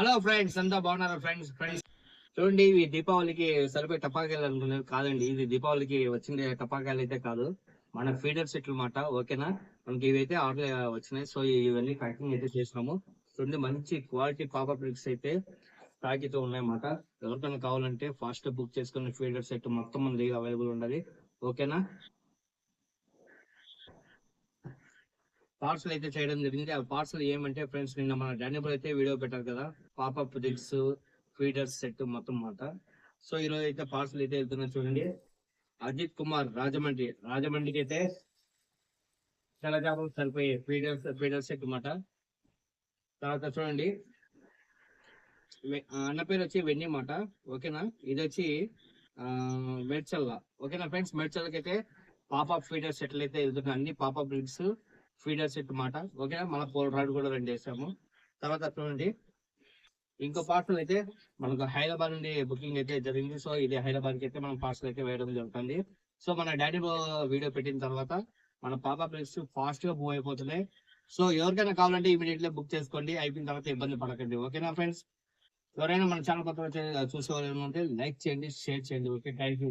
Hello friends అంతా బాగున్నారా friends friends చూడండి ఇవి దీపావళికి సరిపోయే టపాకాయలు అనుకున్నారు. కాదండి ఇది దీపావళికి వచ్చింది టపాకాయలు అయితే కాదు. మన ఫీడర్ సెట్లు మాట ఓకేనా మనకి ఇవైతే ఆర్డర్ వచ్చినాయి. సో ఇవన్నీ ప్యాకింగ్ అయితే చేసినాము. చూడండి మంచి క్వాలిటీ పాప బ్రిక్స్ అయితే ప్యాకెట్ ఉన్నాయన్నమాట. ఎవరికైనా కావాలంటే ఫాస్ట్ బుక్ చేసుకుని ఫీడర్ సెట్ మొత్తం మన దగ్గర అవైలబుల్ ఉన్నది ఓకేనా పార్సల్ అయితే చేయడం జరిగింది. ఆ పార్సల్ ఏమంటే ఫ్రెండ్స్ నిన్న మన డానిబుల్ అయితే వీడియో పెట్టారు కదా పాపప్ రిగ్స్ ఫీడర్ సెట్ మొత్తం మాట సో ఈ రోజు అయితే పార్సల్ అయితే వెళ్తున్నా చూడండి. అజిత్ కుమార్ రాజమండ్రి. రాజమండ్రికి అయితే తెల్లజాపలు సరిపోయే ఫీడర్ ఫీడర్ సెట్ మాట తర్వాత చూడండి. అన్న పేరు వచ్చి వెన్ని మాట ఓకేనా? ఇది వచ్చి మెడ్చల్ల. ఓకేనా ఫ్రెండ్స్? మెడ్చల్లకి అయితే పాపప్ ఫీడర్ సెట్లు అయితే వెళ్తున్నాయి. అన్ని pop up rigs feeder set మాట. ఓకే మన పోల్ రాడ్ కూడా రెండు చేసాము తర్వాత చూడండి. ఇంకో పార్సల్ అయితే మనకు హైదరాబాద్ నుండి బుకింగ్ అయితే జరిగింది. సో ఇది హైదరాబాద్కి అయితే మనం పార్సల్ అయితే వేయడం జరుగుతుంది. సో మన డాడీ వీడియో పెట్టిన తర్వాత మన పాప ప్లేస్ ఫాస్ట్గా మూవ్ అయిపోతున్నాయి. సో ఎవరికైనా కావాలంటే ఇమీడియట్లీ బుక్ చేసుకోండి. అయిపోయిన తర్వాత ఇబ్బంది పడకండి. ఓకేనా ఫ్రెండ్స్ ఎవరైనా మన ఛానల్ కొత్త చూసేవాళ్ళు ఉంటే లైక్ చేయండి షేర్ చేయండి. Okay thank you